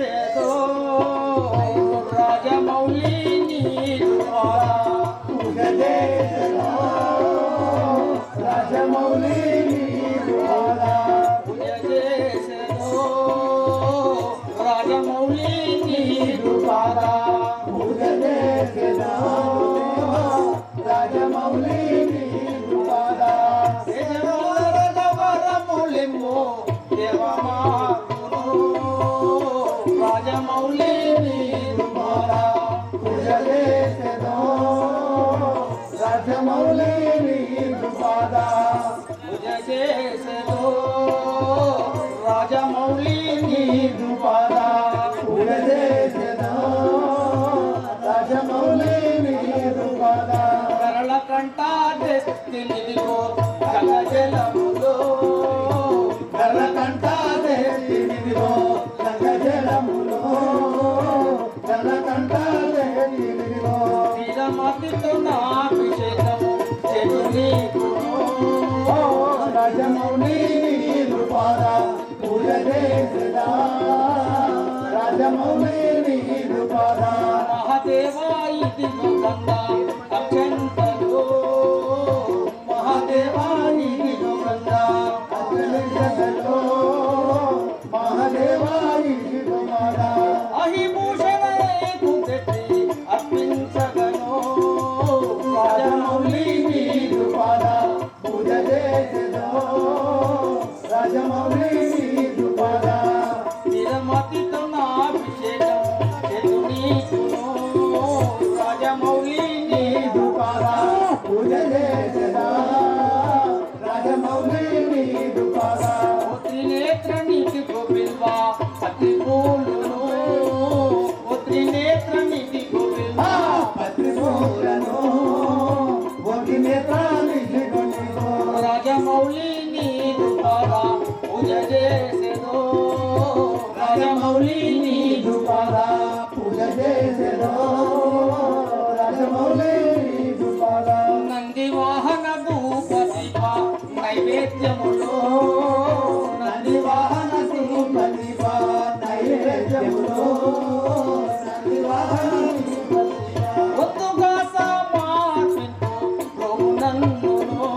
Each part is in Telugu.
Raja రజమౌళి నీరు పద కరళ కంఠా Come on in. నైవేద్యములో నదివాహన శ్రీపతివ నైవేద్యములో నదివాహన ఒత్తుగా సమర్పింపు ప్రభునందును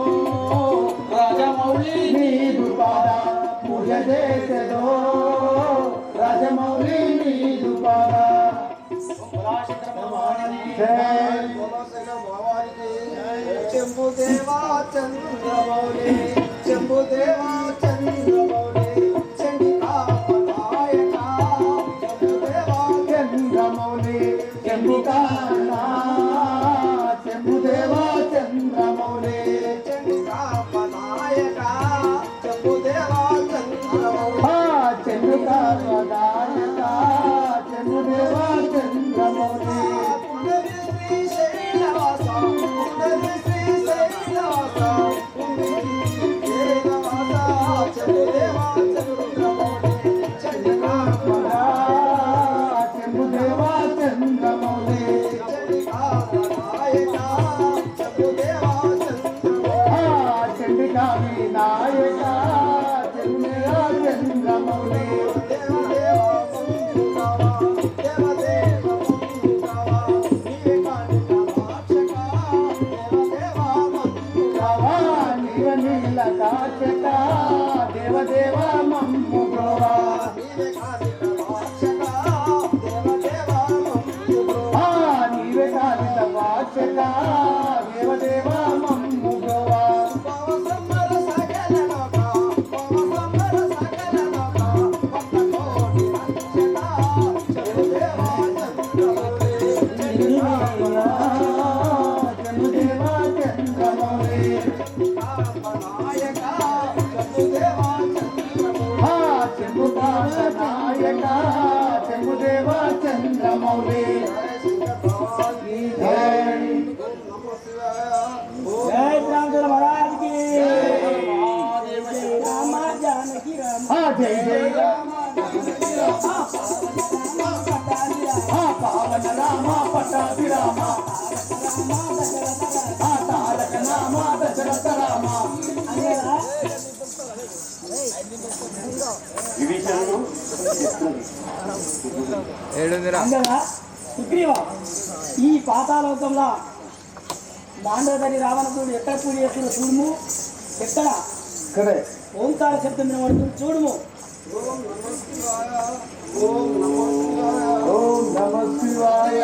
రాజమౌళి నీరు పాద చంద్రమౌళి. Oh, my God. దేవదేవ మమ్మ. సుగ్రీవా ఈ పాతాలోకంలో మాండోదరి రావణకుడు ఎక్కడ పూజ చేస్తున్న చూడుము. ఎక్కడ? ఓంకార శబ్దం వినబడుతుంది. చూడుము. ఓం నమ శివాయ. ఓం నమ శివాయ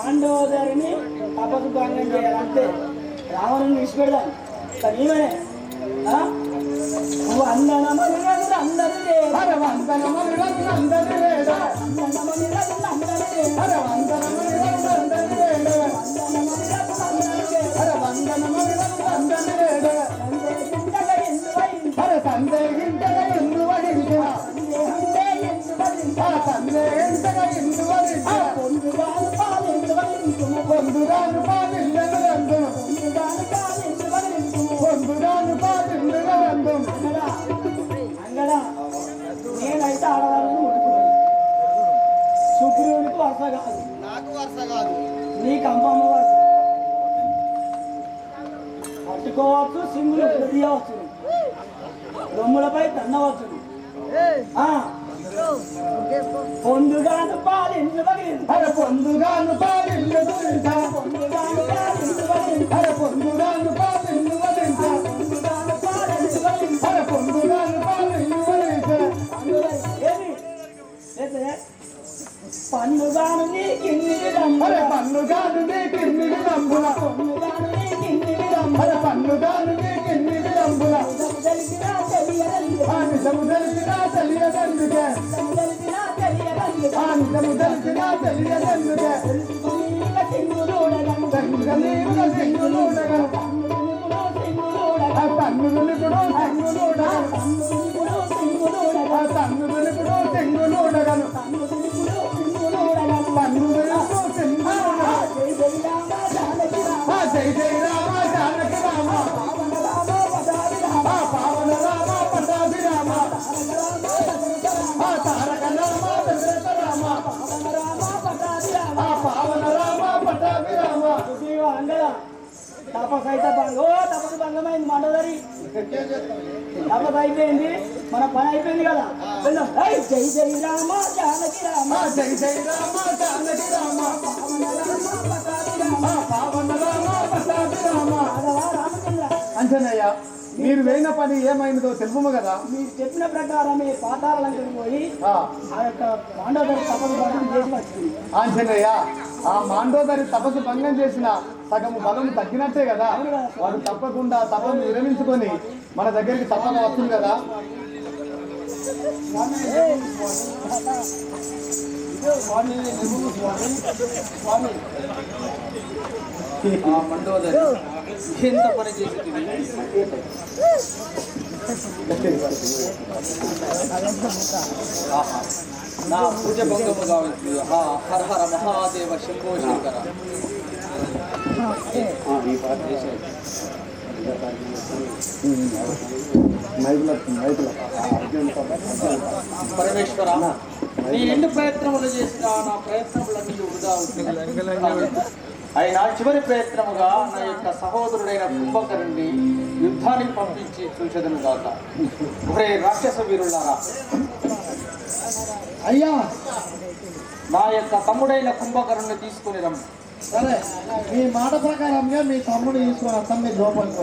ఆండోదరిని తపస్సు భంగం చేయాలంటే రావణుని విడిచిపెడదాం కానీ ఈమెనే, ఆ? నువ్వు అందనమని అందరూ లేదు హర వందనములు నందరి అందనమని అందరూ లేదు హర వందనములు వరుస కాదు. నాకు వరుస కాదు. నీకు అమ్మమ్మ వరుస. పట్టుకోవచ్చు సింగులు తీయవచ్చు రొమ్ములపై తన్నవచ్చు. ఆ. పొందుగాను హర పొందుగాను వరించ. పొందుగాను హర పొందుగాను పాలిల్లు తెలియదందుకే. తెలిసినా తెలియదండి ఆ నిజము తెలిసినా తెలియదందుకే. నీళ్ళ సింగులుడగను సింగులుడగను తపస్సు అయితే భంగ. ఓ తపస్సు భంగమైంది మండదరి. తపస్సు అయిపోయింది. మన పని అయిపోయింది కదా. వెళ్దాం జై జై రామ జానకి రామ. జై జై రామ జానకి రామ. పవన రామ పదారి రామ ఆ పావన రామ పటాభి రామ. మాధవ రామచంద్ర. అంజనయ్య మీరు వేయిన పని ఏమైందో తెలుపుము కదా. మీరు చెప్పిన ప్రకారం ఈ పాతాళంకకి పోయి ఆ. యొక్క మాండవదరి తపస్సు భంగం చేసి వచ్చింది. ఆంజనేయ ఆ మాండోదరి తపస్సు భంగం చేసిన సగం బలం తగ్గినట్టే కదా. వారు తప్పకుండా తపను విరమించుకొని మన దగ్గరికి తపన వస్తుంది కదా. మండోదరి ఎంత పని నా పూజ భంగము కావచ్చు హర హర మహాదేవ శంభో శంకర. పరమేశ్వర నీ ఎన్ని ప్రయత్నములు చేసినా నా ప్రయత్నములన్నీ వృధా అవుతుంది అయినా చివరి ప్రయత్నముగా నా యొక్క సహోదరుడైన కుంభకరుణ్ణి యుద్ధానికి పంపించి చూసేదను కాక ఒరే రాక్షస వీరులారా. అయ్యా! నా యొక్క తమ్ముడైన కుంభకరుణ్ణి తీసుకుని రమ్ము. సరే మీ మాట ప్రకారంగా మీ తమ్ముడు తీసుకుని వస్తాం మీరు లోపలికి